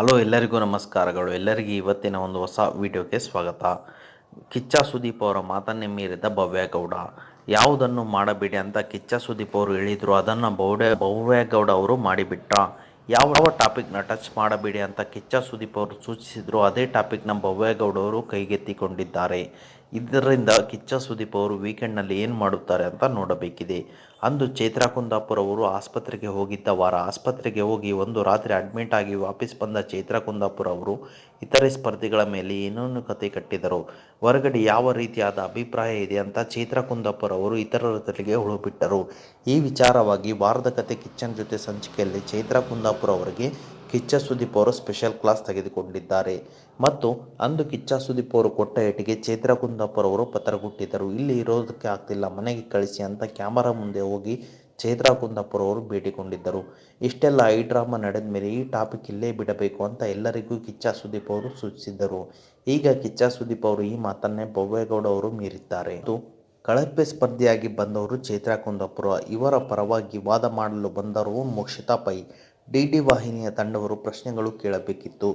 Hello ಎಲ್ಲರಿಗೂ ನಮಸ್ಕಾರಗಳು. ಎಲ್ಲರಿಗೂ ಇವತ್ತಿನ ಒಂದು ಹೊಸ ವಿಡಿಯೋಗೆ ಸ್ವಾಗತ. ಕಿಚ್ಚ ಸುದೀಪ್ ಅವರ ಮಾತನ್ನೇ ಮೀರಿದ ಭವ್ಯಗೌಡ ಯಾವುದನ್ನು ಮಾಡಬೇಡಿ ಅಂತ ಕಿಚ್ಚ ಸುದೀಪ್ ಅವರು ಹೇಳಿದರು. ಅದನ್ನು ಭವ್ಯ ಭವ್ಯಗೌಡ ಅವರು ಮಾಡಿಬಿಟ್ಟ ಯಾವ ಟಾಪಿಕ್ನ ಟಚ್ ಮಾಡಬೇಡಿ ಅಂತ ಕಿಚ್ಚ ಸುದೀಪ್ ಅವರು ಸೂಚಿಸಿದರು. ಅದೇ ಟಾಪಿಕ್ನ ಭವ್ಯಗೌಡ ಅವರು ಕೈಗೆತ್ತಿಕೊಂಡಿದ್ದಾರೆ. ಇದರಿಂದ ಕಿಚ್ಚ ಸುದೀಪ್ ಅವರು ವೀಕೆಂಡ್ನಲ್ಲಿ ಏನು ಮಾಡುತ್ತಾರೆ ಅಂತ ನೋಡಬೇಕಿದೆ. ಅಂದು ಚೈತ್ರಾ ಕುಂದಾಪುರ ಅವರು ಆಸ್ಪತ್ರೆಗೆ ಹೋಗಿದ್ದ ವಾರ ಆಸ್ಪತ್ರೆಗೆ ಹೋಗಿ ಒಂದು ರಾತ್ರಿ ಅಡ್ಮಿಟ್ ಆಗಿ ವಾಪಸ್ ಬಂದ ಚೈತ್ರಾ ಕುಂದಾಪುರ ಅವರು ಇತರೆ ಸ್ಪರ್ಧಿಗಳ ಮೇಲೆ ಏನೇನು ಕತೆ ಕಟ್ಟಿದರು, ಹೊರಗಡೆ ಯಾವ ರೀತಿಯಾದ ಅಭಿಪ್ರಾಯ ಇದೆ ಅಂತ ಚೈತ್ರಾ ಕುಂದಾಪುರ ಅವರು ಇತರರ ತಲೆಗೆ ಹುಳುಬಿಟ್ಟರು. ಈ ವಿಚಾರವಾಗಿ ವಾರದ ಕತೆ ಕಿಚ್ಚನ್ ಜೊತೆ ಸಂಚಿಕೆಯಲ್ಲಿ ಚೈತ್ರಾ ಕುಂದಾಪುರ ಅವರಿಗೆ ಕಿಚ್ಚ ಸುದೀಪ್ ಅವರು ಸ್ಪೆಷಲ್ ಕ್ಲಾಸ್ ತೆಗೆದುಕೊಂಡಿದ್ದಾರೆ. ಮತ್ತು ಅಂದು ಕಿಚ್ಚ ಸುದೀಪ್ ಅವರು ಕೊಟ್ಟ ಏಟಿಗೆ ಚೈತ್ರ ಕುಂದಾಪುರ ಅವರು ಪತ್ರಗುಟ್ಟಿದ್ದರು. ಇಲ್ಲಿ ಇರೋದಕ್ಕೆ ಆಗ್ತಿಲ್ಲ, ಮನೆಗೆ ಕಳಿಸಿ ಅಂತ ಕ್ಯಾಮರಾ ಮುಂದೆ ಹೋಗಿ ಚೈತ್ರ ಕುಂದಾಪುರ ಅವರು ಭೇಟಿಕೊಂಡಿದ್ದರು ಇಷ್ಟೆಲ್ಲ ಈ ಡ್ರಾಮಾ ನಡೆದ ಮೇಲೆ ಈ ಟಾಪಿಕ್ ಇಲ್ಲೇ ಬಿಡಬೇಕು ಅಂತ ಎಲ್ಲರಿಗೂ ಕಿಚ್ಚ ಸುದೀಪ್ ಅವರು ಸೂಚಿಸಿದ್ದರು. ಈಗ ಕಿಚ್ಚ ಸುದೀಪ್ ಅವರು ಈ ಮಾತನ್ನೇ ಭವ್ಯಗೌಡ ಅವರು ಮೀರಿದ್ದಾರೆ. ಮತ್ತು ಕಳಪೆ ಸ್ಪರ್ಧಿಯಾಗಿ ಬಂದವರು ಚೈತ್ರಾ ಕುಂದಾಪುರ ಇವರ ಪರವಾಗಿ ವಾದ ಮಾಡಲು ಬಂದರು ಮೋಕ್ಷಿತಾ ಪೈ. ಡಿಡಿ ವಾಹಿನಿಯ ತಂಡವರು ಪ್ರಶ್ನೆಗಳು ಕೇಳಬೇಕಿತ್ತು.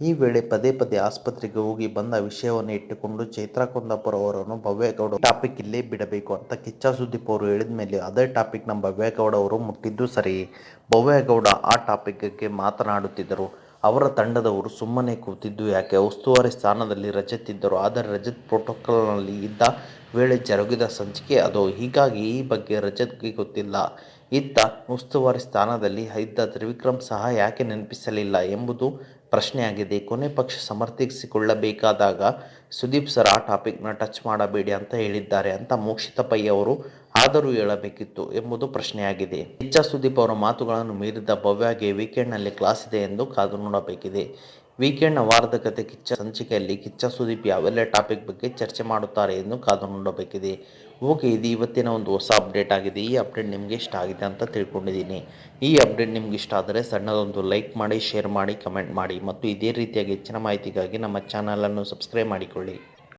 ಈ ವೇಳೆ ಪದೇ ಪದೇ ಆಸ್ಪತ್ರೆಗೆ ಹೋಗಿ ಬಂದ ವಿಷಯವನ್ನು ಇಟ್ಟುಕೊಂಡು ಚೈತ್ರಾ ಕುಂದಾಪುರ ಅವರನ್ನು ಭವ್ಯಗೌಡ ಟಾಪಿಕ್ ಇಲ್ಲೇ ಬಿಡಬೇಕು ಅಂತ ಕಿಚ್ಚ ಸುದೀಪ್ ಅವರು ಹೇಳಿದ ಮೇಲೆ ಅದೇ ಟಾಪಿಕ್ ನಮ್ಮ ಭವ್ಯಗೌಡ ಅವರು ಮುಟ್ಟಿದ್ದು ಸರಿ. ಭವ್ಯಗೌಡ ಆ ಟಾಪಿಕ್ಗೆ ಮಾತನಾಡುತ್ತಿದ್ದರು. ಅವರ ತಂಡದವರು ಸುಮ್ಮನೆ ಕೂತಿದ್ದು ಯಾಕೆ? ಉಸ್ತುವಾರಿ ಸ್ಥಾನದಲ್ಲಿ ರಜತ್ ಇದ್ದರು ಆದರೆ ರಜತ್ ಪ್ರೋಟೋಕಾಲ್ನಲ್ಲಿ ಇದ್ದ ವೇಳೆ ಜರುಗಿದ ಸಂಚಿಕೆ ಅದು. ಹೀಗಾಗಿ ಈ ಬಗ್ಗೆ ರಜತ್ಗೆ ಗೊತ್ತಿಲ್ಲ. ಇತ್ತ ಉಸ್ತುವಾರಿ ಸ್ಥಾನದಲ್ಲಿ ಇದ್ದ ತ್ರಿವಿಕ್ರಮ್ ಸಹ ಯಾಕೆ ನೆನಪಿಸಲಿಲ್ಲ ಎಂಬುದು ಪ್ರಶ್ನೆಯಾಗಿದೆ. ಕೊನೆ ಪಕ್ಷ ಸಮರ್ಥಿಸಿಕೊಳ್ಳಬೇಕಾದಾಗ ಸುದೀಪ್ ಸರ್ ಆ ಟಾಪಿಕ್ನ ಟಚ್ ಮಾಡಬೇಡಿ ಅಂತ ಹೇಳಿದ್ದಾರೆ ಅಂತ ಮೋಕ್ಷಿತ ಪೈ ಅವರು ಆದರೂ ಹೇಳಬೇಕಿತ್ತು ಎಂಬುದು ಪ್ರಶ್ನೆಯಾಗಿದೆ. ಇಚ್ಛಾ ಸುದೀಪ್ ಅವರ ಮಾತುಗಳನ್ನು ಮೀರಿದ ಭವ್ಯಗೆ ವೀಕೆಂಡ್ನಲ್ಲಿ ಕ್ಲಾಸ್ ಇದೆ ಎಂದು ಕಾದು ನೋಡಬೇಕಿದೆ. ವೀಕೆಂಡ್ನ ವಾರದ ಕತೆ ಕಿಚ್ಚ ಸಂಚಿಕೆಯಲ್ಲಿ ಕಿಚ್ಚ ಸುದೀಪ್ ಯಾವೆಲ್ಲ ಟಾಪಿಕ್ ಬಗ್ಗೆ ಚರ್ಚೆ ಮಾಡುತ್ತಾರೆ ಎಂದು ಕಾದು ನೋಡಬೇಕಿದೆ. ಓಕೆ, ಇದು ಇವತ್ತಿನ ಒಂದು ಹೊಸ ಅಪ್ಡೇಟ್ ಆಗಿದೆ. ಈ ಅಪ್ಡೇಟ್ ನಿಮಗೆ ಇಷ್ಟ ಆಗಿದೆ ಅಂತ ತಿಳ್ಕೊಂಡಿದ್ದೀನಿ. ಈ ಅಪ್ಡೇಟ್ ನಿಮ್ಗೆ ಇಷ್ಟ ಆದರೆ ಸಣ್ಣದೊಂದು ಲೈಕ್ ಮಾಡಿ, ಶೇರ್ ಮಾಡಿ, ಕಮೆಂಟ್ ಮಾಡಿ. ಮತ್ತು ಇದೇ ರೀತಿಯಾಗಿ ಹೆಚ್ಚಿನ ಮಾಹಿತಿಗಾಗಿ ನಮ್ಮ ಚಾನಲನ್ನು ಸಬ್ಸ್ಕ್ರೈಬ್ ಮಾಡಿಕೊಳ್ಳಿ.